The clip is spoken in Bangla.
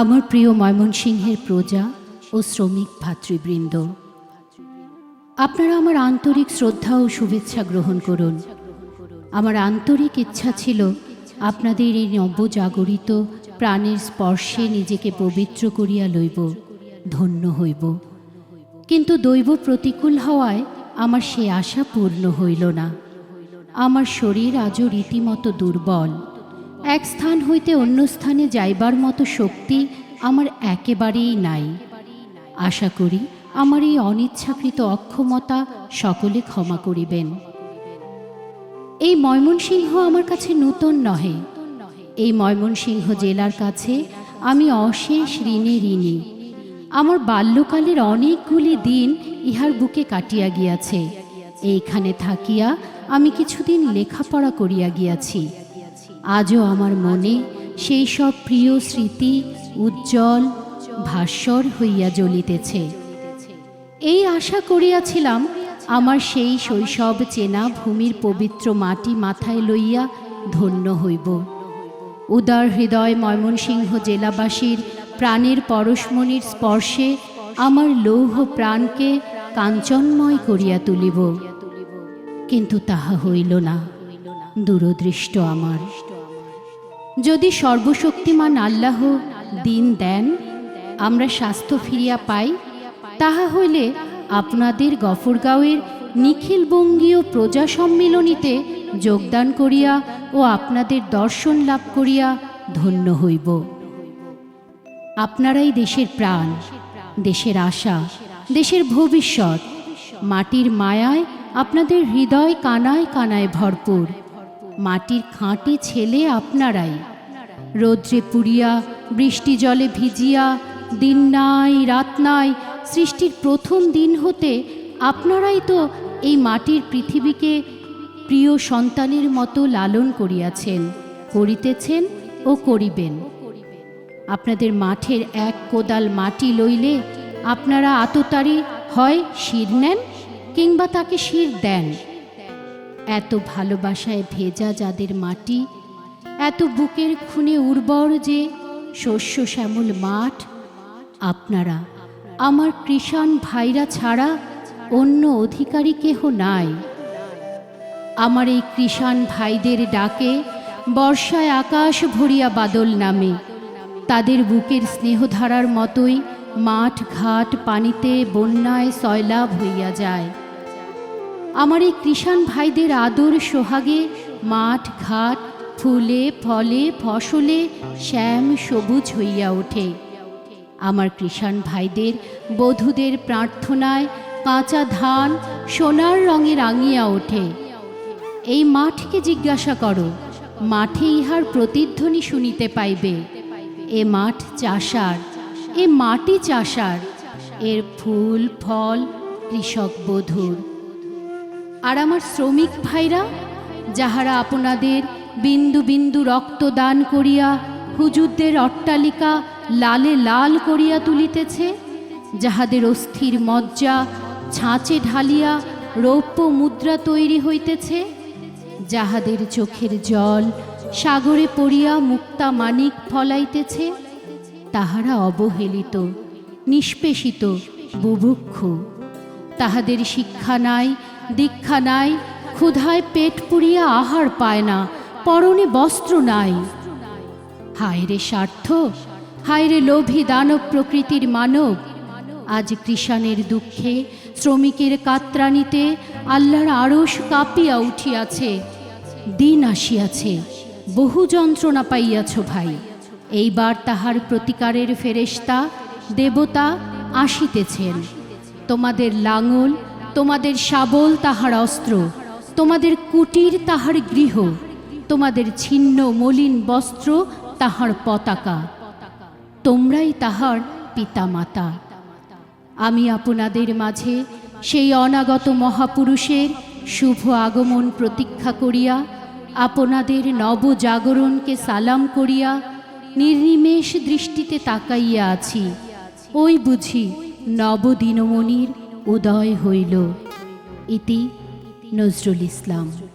আমার প্রিয় ময়মনসিংহের প্রজা ও শ্রমিক ভাতৃবৃন্দ, আপনারা আমার আন্তরিক শ্রদ্ধা ও শুভেচ্ছা গ্রহণ করুন। আমার আন্তরিক ইচ্ছা ছিল আপনাদের এই নবজাগরিত প্রাণের স্পর্শে নিজেকে পবিত্র করিয়া লইব, ধন্য হইব। কিন্তু দৈব প্রতিকূল হওয়ায় আমার সে আশা পূর্ণ হইল না। আমার শরীর আজও রীতিমতো দুর্বল। এক স্থান হইতে অন্য স্থানে যাইবার মতো শক্তি আমার একেবারেই নাই। আশা করি আমার এই অনিচ্ছাকৃত অক্ষমতা সকলে ক্ষমা করিবেন। এই ময়মনসিংহ আমার কাছে নূতন নহে। এই ময়মনসিংহ জেলার কাছে আমি অশেষ ঋণে, ঋণী। আমার বাল্যকালের অনেকগুলি দিন ইহার বুকে কাটিয়া গিয়াছে। এইখানে থাকিয়া আমি কিছুদিন লেখাপড়া করিয়া গিয়াছি। আজও আমার মনে সেই সব প্রিয় স্মৃতি উজ্জ্বল ভাস্বর হইয়া জ্বলিতেছে। এই আশা করিয়াছিলাম আমার সেই শৈশব চেনা ভূমির পবিত্র মাটি মাথায় লইয়া ধন্য হইব। উদার হৃদয় ময়মনসিংহ জেলাবাসীর প্রাণের পরশমণির স্পর্শে আমার লৌহ প্রাণকে কাঞ্চনময় করিয়া তুলিব। কিন্তু তাহা হইল না, দূরদৃষ্ট আমার। যদি সর্বশক্তিমান আল্লাহ দিন দেন, আমরা স্বাস্থ্য ফিরিয়া পাই, তাহা হইলে আপনাদের গফরগাঁওয়ের নিখিল বঙ্গীয় প্রজা সম্মিলনীতে যোগদান করিয়া ও আপনাদের দর্শন লাভ করিয়া ধন্য হইব। আপনারাই দেশের প্রাণ, দেশের আশা, দেশের ভবিষ্যৎ। মাটির মায়ায় আপনাদের হৃদয় কানায় কানায় ভরপুর। মাটির খাঁটি ছেলে আপনারাই। রৌদ্রে পুড়িয়া, বৃষ্টি জলে ভিজিয়া, দিন নাই, রাত নাই, সৃষ্টির প্রথম দিন হতে আপনারাই তো এই মাটির পৃথিবীকে প্রিয় সন্তানের মতো লালন করিয়াছেন, করিতেছেন ও করিবেন। আপনাদের মাঠের এক কোদাল মাটি লইলে আপনারা আততারি হয় শির নেন কিংবা তাকে শির দেন। এত ভালোবাসায় ভেজা যাদের মাটি, এত বুকের খুনে উর্বর যে শস্য শ্যামল মাঠ, আপনারা, আমার কৃষাণ ভাইরা ছাড়া অন্য অধিকারী কেহ নাই। আমার এই কৃষাণ ভাইদের ডাকে বর্ষায় আকাশ ভরিয়া বাদল নামে। তাদের বুকের স্নেহধারার মতোই মাঠ ঘাট পানিতে বন্যায় সয়লাভ হইয়া যায়। আমার এই কৃষাণ ভাইদের আদর সোহাগে মাঠ, ঘাট, ফুলে, ফলে, ফসলে শ্যাম সবুজ হইয়া ওঠে। আমার কৃষাণ ভাইদের বধূদের প্রার্থনায় কাঁচা ধান সোনার রঙে রাঙিয়া ওঠে। এই মাঠকে জিজ্ঞাসা করো, মাঠে ইহার প্রতিধ্বনি শুনিতে পাইবে। এ মাঠ চাষার, এ মাটি চাষার, এর ফুল, ফল কৃষক বধূর। আর আমার শ্রমিক ভাইরা, যাহারা আপনাদের বিন্দু বিন্দু রক্ত দান করিয়া হুজুরদের অট্টালিকা লালে লাল করিয়া তুলিতেছে, যাহাদের অস্থির মজ্জা ছাঁচে ঢালিয়া রৌপ্য মুদ্রা তৈরি হইতেছে, যাহাদের চোখের জল সাগরে পড়িয়া মুক্তা মানিক ফলাইতেছে, তাহারা অবহেলিত, নিষ্পেষিত, বুভুক্ষ। তাহাদের শিক্ষা নাই দীক্ষা নাই, ক্ষুধায় পেট পুড়িয়া আহার পায় না, পরনে বস্ত্র নাই। হায়রে স্বার্থ, হায়রে লোভী দানব প্রকৃতির মানব। আজ কৃষাণের দুঃখে, শ্রমিকের কাতরানিতে আল্লাহর আড়স কাঁপিয়া উঠিয়াছে। দিন আসিয়াছে, বহু যন্ত্রণা পাইয়াছ ভাই। এইবার তাহার প্রতিকারের ফেরেশতা, দেবতা আসিতেছেন। তোমাদের লাঙল তোমাদের শাবল তাহার অস্ত্র, তোমাদের কুটির তাহার গৃহ, তোমাদের ছিন্ন মলিন বস্ত্র তাহার পতাকা, তোমরাই তাহার পিতামাতা। আমি আপনাদের মাঝে সেই অনাগত মহাপুরুষের শুভ আগমন প্রতীক্ষা করিয়া, আপনাদের নবজাগরণকে সালাম করিয়া, নির্নিমেষ দৃষ্টিতে তাকাইয়া আছি। ওই বুঝি নবদিনমণির উদয় হইল। ইতি নজরুল ইসলাম।